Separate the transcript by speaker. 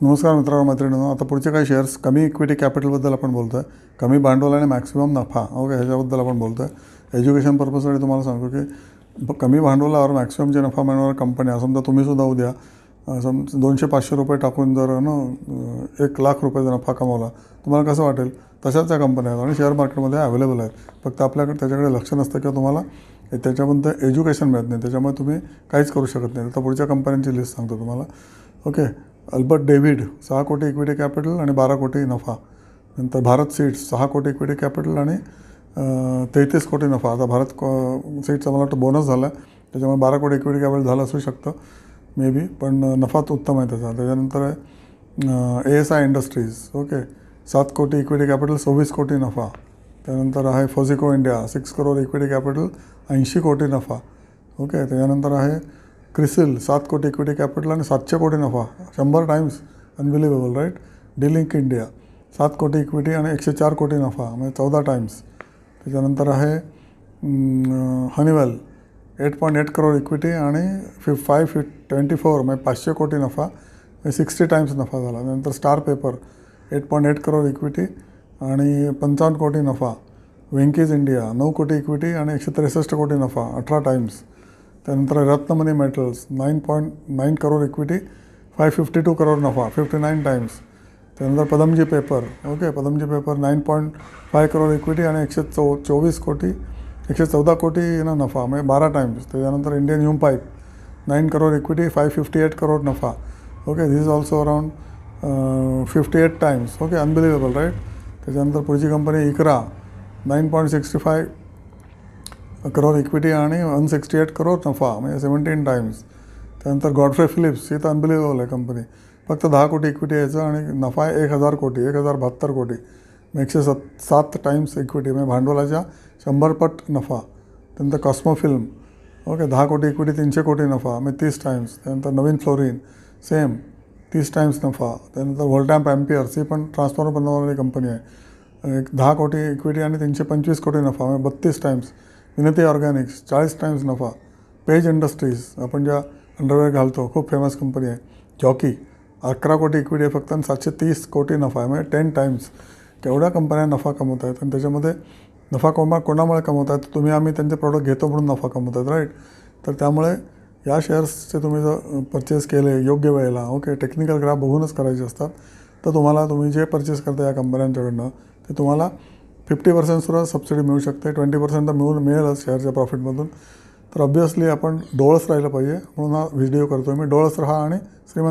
Speaker 1: नमस्कार मित्रांनो मैत्रिणींनो. आता पुढचे काही शेअर्स कमी इक्विटी कॅपिटलबद्दल आपण बोलतो आहे कमी भांडवल आणि मॅक्सिमम नफा. ओके ह्याच्याबद्दल आपण बोलतो आहे एज्युकेशन पर्पजसाठी तुम्हाला सांगतो की कमी भांडवलावर मॅक्सिमम जे नफा मिळणार कंपन्या समजा तुम्हीसुद्धा उद्या सम दोनशे पाचशे रुपये टाकून जर ना एक लाख रुपयाचा नफा कमावला तुम्हाला कसं वाटेल? तशाच त्या कंपन्या आहेत आणि शेअर मार्केटमध्ये अवेलेबल आहेत. फक्त आपल्याकडे त्याच्याकडे लक्ष नसतं किंवा तुम्हाला त्याच्यामध्ये एज्युकेशन मिळत नाही. त्याच्यामुळे तुम्ही काहीच करू शकत नाही. तर पुढच्या कंपन्यांची लिस्ट सांगतो तुम्हाला. ओके. अल्बर्ट डेव्हिड सहा कोटी इक्विटी कॅपिटल आणि बारा कोटी नफा. नंतर भारत सीड्स सहा कोटी इक्विटी कॅपिटल आणि तेहतीस कोटी नफा. आता भारत सीट्सचा मला वाटतं बोनस झाला. आहे त्याच्यामुळे बारा कोटी इक्विटी कॅपिटल झालं असू शकतं मे बी पण नफा तो उत्तम आहे त्याचा. त्याच्यानंतर आहे A S I industries okay सात कोटी इक्विटी कॅपिटल सव्वीस कोटी नफा. त्यानंतर आहे Foseco India six crore equity capital ऐंशी कोटी नफा. ओके त्याच्यानंतर आहे क्रिसिल सात कोटी इक्विटी कॅपिटल आणि सातशे कोटी नफा शंभर times unbelievable right D Link India सात कोटी इक्विटी आणि एकशे चार कोटी नफा म्हणजे चौदा टाईम्स त्याच्यानंतर आहे Honeywell eight point eight crore equity आणि फि फाय फि ट्वेंटी फोर म्हणजे पाचशे कोटी नफा म्हणजे सिक्स्टी टाईम्स नफा झाला. त्यानंतर Star Paper eight point eight crore equity आणि पंचावन्न कोटी नफा. वेंकीज इंडिया नऊ कोटी इक्विटी आणि एकशे त्रेसष्ट कोटी नफा अठरा टाईम्स त्यानंतर Ratnamani metals nine point nine crore equity five fifty two crore नफा फिफ्टी नाईन टाईम्स त्यानंतर Padamjee paper okay Padamjee paper nine point five crore equity आणि एकशे चौ चोवीस कोटी एकशे चौदा कोटी ना नफा म्हणजे बारा टाईम्स uh, त्याच्यानंतर Indian Hume pipe nine crore equity five fifty eight crore नफा. Okay this is also around fifty eight times okay unbelievable right त्याच्यानंतर पुढची company ICRA nine point sixty five crore equity आणि one sixty eight crore नफा म्हणजे seventeen times त्यानंतर Godfrey Phillips ही तर unbelievable आहे कंपनी फक्त दहा कोटी इक्विटी यायचं आणि नफा आहे एक हजार कोटी एक हजार बहात्तर कोटी. मग एकशे सत सात टाईम्स इक्विटी म्हणजे भांडवलाच्या शंभरपट नफा. त्यानंतर कॉस्मो फिल्म ओके दहा कोटी इक्विटी तीनशे कोटी नफा मी तीस टाईम्स त्यानंतर नवीन फ्लोरिन सेम तीस टाईम्स नफा. त्यानंतर व्होल्टॅम्प एम्पियर्स ही पण ट्रान्सफॉर्मर बनवणारी कंपनी आहे. एक दहा कोटी इक्विटी आणि तीनशे पंचवीस कोटी नफा म्हणजे बत्तीस टाईम्स विनती ऑर्गॅनिक्स चाळीस टाइम्स नफा. पेज इंडस्ट्रीज आपण ज्या अंडरवेअर घालतो खूप फेमस कंपनी आहे. जॉकी अकरा कोटी इक्विटी आहे फक्त आणि सातशे तीस कोटी नफा आहे. म्हणजे टेन टाईम्स केवढ्या कंपन्या नफा कमवत आहेत आणि त्याच्यामध्ये नफा कमा कोणामुळे कमवत आहेत? तुम्ही आम्ही त्यांचे प्रॉडक्ट घेतो म्हणून नफा कमवत आहेत राईट तर त्यामुळे या शेअर्सचे तुम्ही जर परचेस केले योग्य वेळेला ओके टेक्निकल ग्राफ बघूनच करायचे असतात तर तुम्हाला तुम्ही जे परचेस करता या कंपन्यांच्याकडनं ते तुम्हाला फिफ्टी पर्सेंटसुद्धा सबसिडी मिळू शकते. ट्वेंटी पर्सेंट तर मिळून मिळेलच शेअरच्या प्रॉफिटमधून तर ऑब्वियसली आपण डोळस राहिलं पाहिजे. म्हणून हा व्हिडिओ करतो मी. डोळस राहा आणि श्रीमंत